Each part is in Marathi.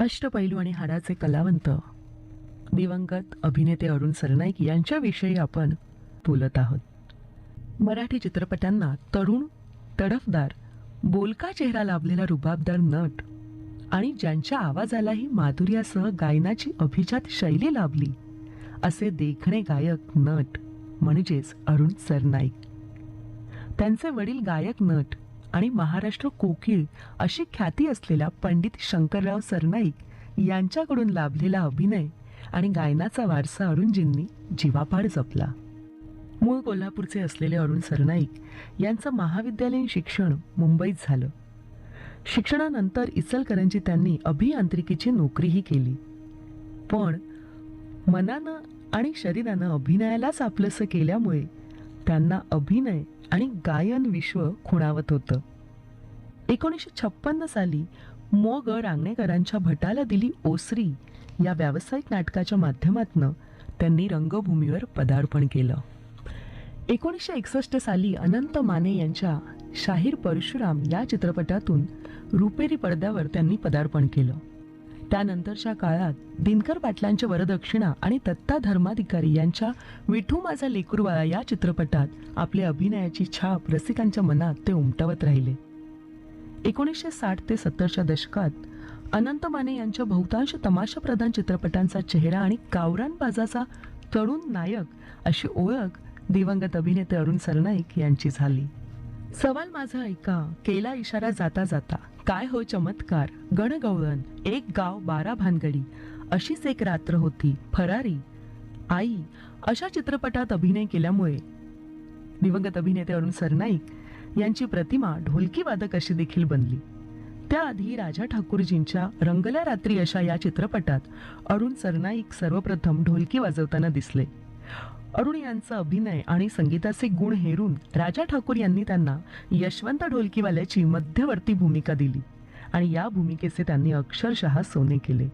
अष्टपैलू आणि हाडाचे कलावंत दिवंगत अभिनेते अरुण सरनाईक यांच्याविषयी आपण बोलत आहोत. मराठी चित्रपटांना तरुण तडफदार बोलका चेहरा लाभलेला रुबाबदार नट आणि ज्यांच्या आवाजालाही माधुर्यासह गायनाची अभिजात शैली लाभली असे देखणे गायक नट म्हणजेच अरुण सरनाईक. त्यांचे वडील गायक नट आणि महाराष्ट्र कोकिळ अशी ख्याती असलेल्या पंडित शंकरराव सरनाईक यांच्याकडून लाभलेला अभिनय आणि गायनाचा वारसा अरुणजींनी जीवापाड जपला. मूळ कोल्हापूरचे असलेले अरुण सरनाईक यांचं महाविद्यालयीन शिक्षण मुंबईत झालं. शिक्षणानंतर इचलकरंजी त्यांनी अभियांत्रिकीची नोकरीही केली. पण मनानं आणि शरीरानं अभिनयालाच आपलंसं केल्यामुळे त्यांना अभिनय आणि गायन विश्व खुणावत होतं. एकोणीसशे छप्पन्न साली मो. ग. रांगणेकरांच्या भटाला दिली ओसरी या व्यावसायिक नाटकाच्या माध्यमातून त्यांनी रंगभूमीवर पदार्पण केलं. एकोणीसशे एकसष्ट साली अनंत माने यांच्या शाहीर परशुराम या चित्रपटातून रुपेरी पडद्यावर त्यांनी पदार्पण केलं. त्यानंतरच्या काळात दिनकर पाटलांच्या वरदक्षिणा आणि दत्ता धर्माधिकारी यांच्या विठू माझा लेकुरवाळा या चित्रपटात आपल्या अभिनयाची छाप रसिकांच्या मनात ते उमटवत राहिले. एकोणीसशे साठ ते सत्तरच्या दशकात अनंत माने यांच्या बहुतांश तमाशाप्रधान चित्रपटांचा चेहरा आणि कावरान बाजाचा तरुण नायक अशी ओळख दिवंगत अभिनेते अरुण सरनाईक यांची झाली. सवाल माझा ऐका. केला इशारा जाता जाता. काय हो चमत्कार? गणगवळण एक गाव बारा भानगडी. अशीच एक रात्र होती. फरारी. आई अशा चित्रपटात अभिनय केल्यामुळे दिवंगत अभिनेते अरुण सरनाईक यांची प्रतिमा ढोलकी वादक अशी देखील बनली. त्याआधी राजा ठाकूरजींच्या रंगल्या रात्री अशा या चित्रपटात अरुण सरनाईक सर्वप्रथम ढोलकी वाजवताना दिसले. अरुण यांचा अभिनय आणि संगीताचे गुण हेरून राजा ठाकूर यांनी त्यांना यशवंत ढोलकीवाल्याची मध्यवर्ती भूमिका दिली आणि या भूमिकेचे त्यांनी अक्षरशः सोने केले.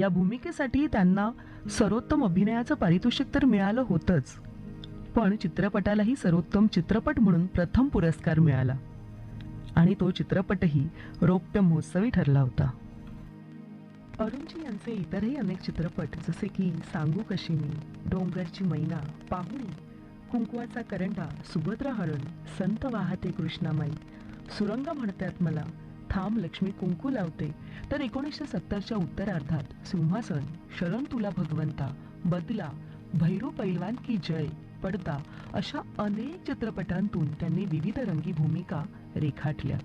या भूमिकेसाठी त्यांना सर्वोत्तम अभिनयाचं पारितोषिक तर मिळालं होतंच पण चित्रपटालाही सर्वोत्तम चित्रपट म्हणून प्रथम पुरस्कार मिळाला आणि तो चित्रपटही रौप्य महोत्सवी ठरला होता. अरुणजी यांचे इतरही अनेक चित्रपट जसे की सांगू कशी मी डोंगरची मैना पाहुणी कुंकवाचा करंडा सुभद्रा हरण संत वाहते कृष्णामाई सुरंग म्हणतात मला थांब लक्ष्मी कुंकू लावते. तर एकोणीसशे सत्तरच्या उत्तरार्धात सिंहासन शरण तुला भगवंता बदला भैरू पैलवान की जय पडदा अशा अनेक चित्रपटांतून त्यांनी विविध रंगी भूमिका रेखाटल्या.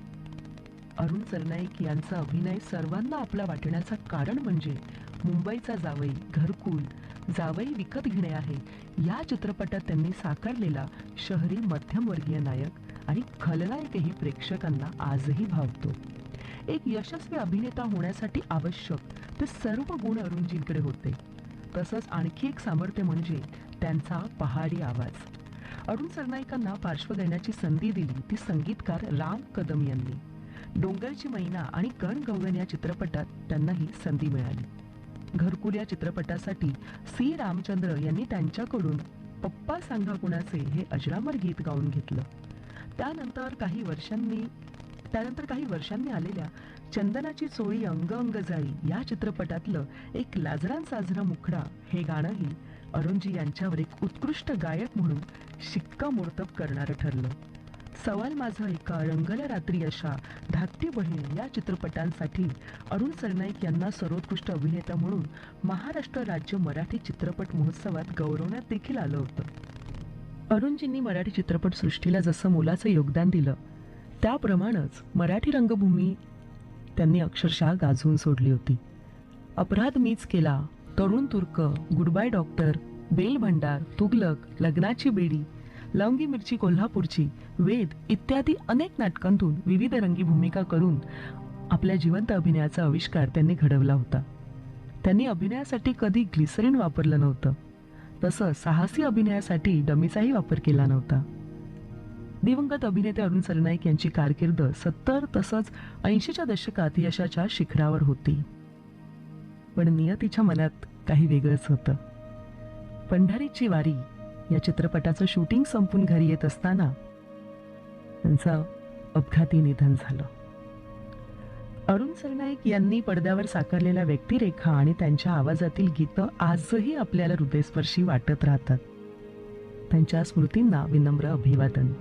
अरुण सरनाईक यांचा अभिनय सर्वांना आपला वाटण्याचा कारण म्हणजे मुंबईचा जावई घरकुल जावई विकत घेणे आहे. या चित्रपटात त्यांनी साकारलेला शहरी मध्यमवर्गीय नायक आणि खलनायकही प्रेक्षकांना आजही भावतो. एक यशस्वी अभिनेता होण्यासाठी आवश्यक ते सर्व गुण अरुणजींकडे होते. तसंच आणखी एक सामर्थ्य म्हणजे त्यांचा पहाडी आवाज. अरुण सरनाईकांना देण्याची संधी दिली ती संगीतकार राम कदम यांनी. डोंगरची मैना आणि कण गवळण या चित्रपटात त्यांना ही संधी मिळाली. घरकुल या चित्रपटासाठी सी. रामचंद्र यांनी त्यांच्याकडून पप्पा सांगा कुणाचे हे अजरामर गीत गाऊन घेतलं. त्यानंतर काही वर्षांनी त्यानंतर काही वर्षांनी आलेल्या चंदनाची चोळी अंग अंग जाई या चित्रपटातलं एक लाजरान साजरा मुखडा हे गाणंही अरुणजी यांच्यावर एक उत्कृष्ट गायक म्हणून शिक्कामोर्तब करणारं ठरलं. सवाल माझा एका रंगल रात्री अशा धाकटी बहीण या चित्रपटांसाठी. अरुण सरनाईक यांना सर्वोत्कृष्ट अभिनेता म्हणून महाराष्ट्र राज्य मराठी चित्रपट महोत्सवात गौरवण्यात देखील आलं होतं. अरुणजींनी मराठी चित्रपट सृष्टीला जसं मोलाचं योगदान दिलं त्याप्रमाणेच मराठी रंगभूमी त्यांनी अक्षरशः गाजवून सोडली होती. अपराध मीच केला तरुण तुर्क गुडबाय डॉक्टर बेल भंडार तुगलक लग्नाची बेडी लवंगी मिरची कोल्हापूरची वेद इत्यादी अनेक नाटकांतून विविध रंगी भूमिका करून आपल्या जिवंत अभिनयाचा आविष्कार त्यांनी घडवला होता. त्यांनी अभिनयासाठी कधी ग्लिसरीन वापरलं नव्हतं. तसं साहसी अभिनयासाठी डमीचाही वापर केला नव्हता. दिवंगत अभिनेते अरुण सरनाईक यांची कारकीर्द सत्तर तसंच ऐंशीच्या दशकात यशाच्या शिखरावर होती. पण नियतीच्या मनात काही वेगळंच होतं. पंढरीची वारी या चित्रपटाचं शूटिंग संपून घरी येत असताना त्यांचं अपघाती निधन झालं. अरुण सरनाईक यांनी पडद्यावर साकारलेल्या व्यक्तिरेखा आणि त्यांच्या आवाजातील गीतं आजही आपल्याला हृदयस्पर्शी वाटत राहतात. त्यांच्या स्मृतींना विनम्र अभिवादन.